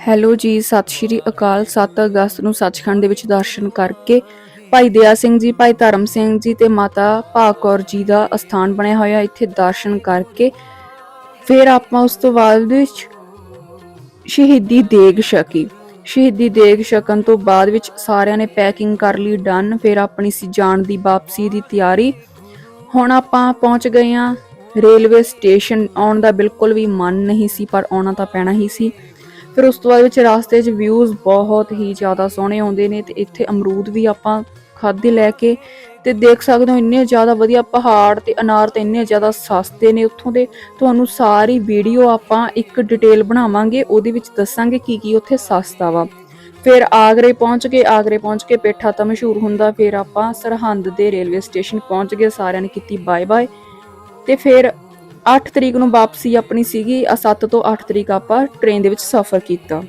Hello ਜੀ, ਸਤਿ ਸ਼੍ਰੀ ਅਕਾਲ। 7 ਅਗਸਤ ਨੂੰ ਸੱਚਖੰਡ ਦੇ ਵਿੱਚ ਦਰਸ਼ਨ ਕਰਕੇ ਭਾਈ ਦਇਆ ਸਿੰਘ ਜੀ, ਭਾਈ ਧਰਮ ਸਿੰਘ ਜੀ ਤੇ ਮਾਤਾ ਭਾਕੌਰ ਜੀ ਦਾ ਅਸਥਾਨ ਬਣਿਆ ਹੋਇਆ। ਇੱਥੇ ਦਰਸ਼ਨ ਕਰਕੇ ਫਿਰ ਆਪਾਂ ਉਸ ਤੋਂ ਬਾਅਦ ਵਿੱਚ ਸ਼ਹੀਦੀ ਦੇਗ ਛਕੀ। ਸ਼ਹੀਦੀ ਦੇਗ ਛਕਣ ਤੋਂ ਬਾਅਦ ਵਿੱਚ ਸਾਰਿਆਂ ਨੇ ਪੈਕਿੰਗ ਕਰ ਲਈ, ਡਨ। ਫਿਰ ਆਪਣੀ ਸੀ ਜਾਣ ਦੀ ਵਾਪਸੀ ਦੀ ਤਿਆਰੀ। ਹੁਣ ਆਪਾਂ ਪਹੁੰਚ ਗਏ ਹਾਂ ਰੇਲਵੇ ਸਟੇਸ਼ਨ। ਆਉਣ ਦਾ ਬਿਲਕੁਲ ਵੀ ਮਨ ਨਹੀਂ ਸੀ, ਪਰ ਆਉਣਾ ਤਾਂ ਪੈਣਾ ਹੀ ਸੀ। ਫਿਰ ਉਸ ਤੋਂ ਬਾਅਦ ਵਿੱਚ ਰਾਸਤੇ 'ਚ ਵਿਊਜ਼ ਬਹੁਤ ਹੀ ਜ਼ਿਆਦਾ ਸੋਹਣੇ ਆਉਂਦੇ ਨੇ ਤੇ ਇੱਥੇ ਅਮਰੂਦ ਵੀ ਆਪਾਂ ਖਾਦੇ ਲੈ ਕੇ ਤੇ ਦੇਖ ਸਕਦੇ ਹੋ ਇੰਨੇ ਜ਼ਿਆਦਾ ਵਧੀਆ ਪਹਾੜ ਤੇ ਅਨਾਰ ਤੇ ਇੰਨੇ ਜ਼ਿਆਦਾ ਸਸਤੇ ਨੇ ਉੱਥੋਂ ਦੇ। ਤੁਹਾਨੂੰ ਸਾਰੀ ਵੀਡੀਓ ਆਪਾਂ ਇੱਕ ਡਿਟੇਲ ਬਣਾਵਾਂਗੇ, ਉਹਦੇ ਵਿੱਚ ਦੱਸਾਂਗੇ ਕੀ ਕੀ ਉੱਥੇ ਸਸਤਾ ਵਾ। ਫਿਰ ਆਗਰੇ ਪਹੁੰਚ ਗਏ ਆਗਰੇ ਪਹੁੰਚ ਕੇ ਪੇਠਾ ਤਾਂ ਮਸ਼ਹੂਰ ਹੁੰਦਾ, ਫਿਰ ਆਪਾਂ ਸਰਹੰਦ ਦੇ ਰੇਲਵੇ ਸਟੇਸ਼ਨ ਪਹੁੰਚ ਗਏ, ਸਾਰਿਆਂ ਨੇ ਕੀਤੀ ਬਾਏ ਬਾਏ ਤੇ ਫਿਰ 8 ਤਰੀਕ ਨੂੰ ਵਾਪਸੀ ਆਪਣੀ ਸੀਗੀ 7 ਤੋਂ 8 ਤਰੀਕ ਆਪਾਂ ਟ੍ਰੇਨ ਦੇ ਵਿੱਚ ਸਫ਼ਰ ਕੀਤਾ।